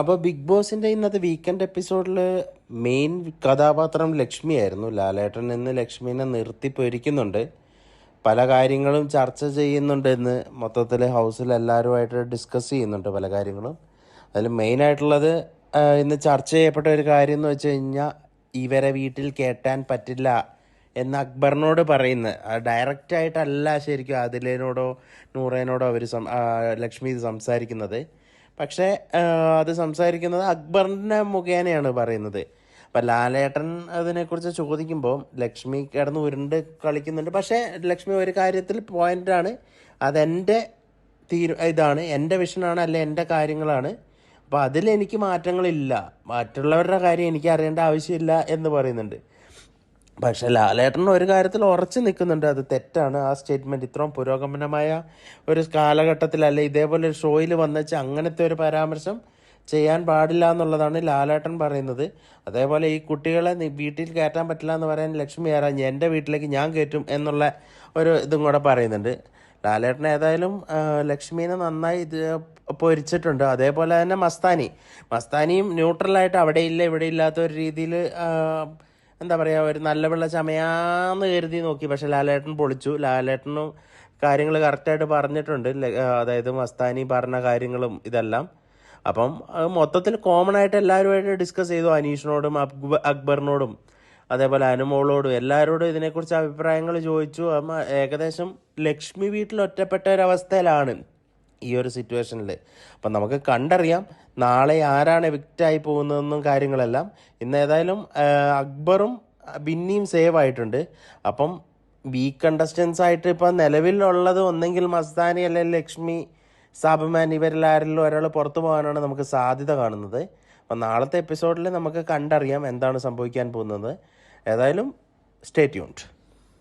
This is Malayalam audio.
അപ്പോൾ ബിഗ് ബോസിന്റെ ഇന്നത്തെ വീക്കെൻഡ് എപ്പിസോഡിൽ മെയിൻ കഥാപാത്രം ലക്ഷ്മിയായിരുന്നു ലാലേട്ടൻ ഇന്ന് ലക്ഷ്മിനെ നിർത്തി പൊരിക്കുന്നുണ്ട്. പല കാര്യങ്ങളും ചർച്ച ചെയ്യുന്നുണ്ട് എന്ന് മൊത്തത്തിൽ ഹൗസിൽ എല്ലാവരുമായിട്ട് ഡിസ്കസ് ചെയ്യുന്നുണ്ട് പല കാര്യങ്ങളും. അതിൽ മെയിനായിട്ടുള്ളത് ഇന്ന് ചർച്ച ചെയ്യപ്പെട്ട ഒരു കാര്യം എന്ന് വെച്ച് കഴിഞ്ഞാൽ ഇവരെ വീട്ടിൽ കേട്ടാൻ പറ്റില്ല എന്ന് അക്ബറിനോട് പറയുന്നത് ഡയറക്റ്റായിട്ടല്ല ശരിക്കും അതിലേനോടോ നൂറേനോടോ അവർ ലക്ഷ്മി സംസാരിക്കുന്നത്. പക്ഷേ അത് സംസാരിക്കുന്നത് അക്ബറിന്റെ മുഖേനയാണ് പറയുന്നത്. അപ്പം ലാലേട്ടൻ അതിനെക്കുറിച്ച് ചോദിക്കുമ്പോൾ ലക്ഷ്മി കിടന്ന് ഉരുണ്ട് കളിക്കുന്നുണ്ട്. പക്ഷേ ലക്ഷ്മി ഒരു കാര്യത്തിൽ പോയിന്റാണ് അതെന്റെ തീരു ഇതാണ്. എന്റെ വിഷനാണ് അല്ലെ എന്റെ കാര്യങ്ങളാണ്. അപ്പോൾ അതിലെനിക്ക് മാറ്റങ്ങളില്ല. മറ്റുള്ളവരുടെ കാര്യം എനിക്ക് അറിയേണ്ട ആവശ്യമില്ല എന്ന് പറയുന്നുണ്ട്. പക്ഷെ ലാലേട്ടൻ ഒരു കാര്യത്തിൽ ഉറച്ചു നിൽക്കുന്നുണ്ട്. അത് തെറ്റാണ്. ആ സ്റ്റേറ്റ്മെന്റ് ഇത്രയും പുരോഗമനമായ ഒരു കാലഘട്ടത്തിൽ അല്ലെ ഇതേപോലെ ഒരു ഷോയിൽ വന്നുവെച്ച് അങ്ങനത്തെ ഒരു പരാമർശം ചെയ്യാൻ പാടില്ല എന്നുള്ളതാണ് ലാലേട്ടൻ പറയുന്നത്. അതേപോലെ ഈ കുട്ടികളെ വീട്ടിൽ കയറ്റാൻ പറ്റില്ല എന്ന് പറയാൻ ലക്ഷ്മി ആരാഞ്ഞ് എന്റെ വീട്ടിലേക്ക് ഞാൻ കയറ്റും എന്നുള്ള ഒരു ഇതും കൂടെ പറയുന്നുണ്ട്. ലാലേട്ടൻ ഏതായാലും ലക്ഷ്മീനെ നന്നായി ഇത് പൊരിച്ചിട്ടുണ്ട്. അതേപോലെ തന്നെ മസ്താനി. മസ്താനിയും ന്യൂട്രലായിട്ട് അവിടെ ഇല്ല ഇവിടെ ഇല്ലാത്ത ഒരു രീതിയിൽ എന്താ പറയുക ഒരു നല്ല വെള്ള ചമയാന്ന് കരുതി നോക്കി. പക്ഷെ ലാലേട്ടൻ പൊളിച്ചു. ലാലേട്ടനും കാര്യങ്ങൾ കറക്റ്റായിട്ട് പറഞ്ഞിട്ടുണ്ട്. അതായത് മസ്താനി പറഞ്ഞ കാര്യങ്ങളും ഇതെല്ലാം. അപ്പം മൊത്തത്തിൽ കോമൺ ആയിട്ട് എല്ലാവരുമായിട്ട് ഡിസ്കസ് ചെയ്തു. അനീഷിനോടും അക്ബ അക്ബറിനോടും അതേപോലെ അനുമോളോടും എല്ലാവരോടും ഇതിനെക്കുറിച്ച് അഭിപ്രായങ്ങൾ ചോദിച്ചു. ഏകദേശം ലക്ഷ്മി വീട്ടിൽ ഒറ്റപ്പെട്ട ഒരവസ്ഥയിലാണ്. ഈ ഒരു സിറ്റുവേഷനിൽ അപ്പം നമുക്ക് കണ്ടറിയാം നാളെ ആരാണ് വിക്റ്റായി പോകുന്നതെന്നും കാര്യങ്ങളെല്ലാം. ഇന്ന് ഏതായാലും അക്ബറും ബിന്നിയും സേവ് ആയിട്ടുണ്ട്. അപ്പം വീക്ക് കണ്ടസ്റ്റൻസ് ആയിട്ട് ഇപ്പം നിലവിലുള്ളത് ഒന്നെങ്കിൽ മസ്താനി അല്ലെങ്കിൽ ലക്ഷ്മി സാബുമാൻ ഇവരിൽ ആരെങ്കിലും ഒരാൾ പുറത്തു പോകാനാണ് നമുക്ക് സാധ്യത കാണുന്നത്. അപ്പം നാളത്തെ എപ്പിസോഡിൽ നമുക്ക് കണ്ടറിയാം എന്താണ് സംഭവിക്കാൻ പോകുന്നത്. ഏതായാലും സ്റ്റേ ട്യൂൺഡ്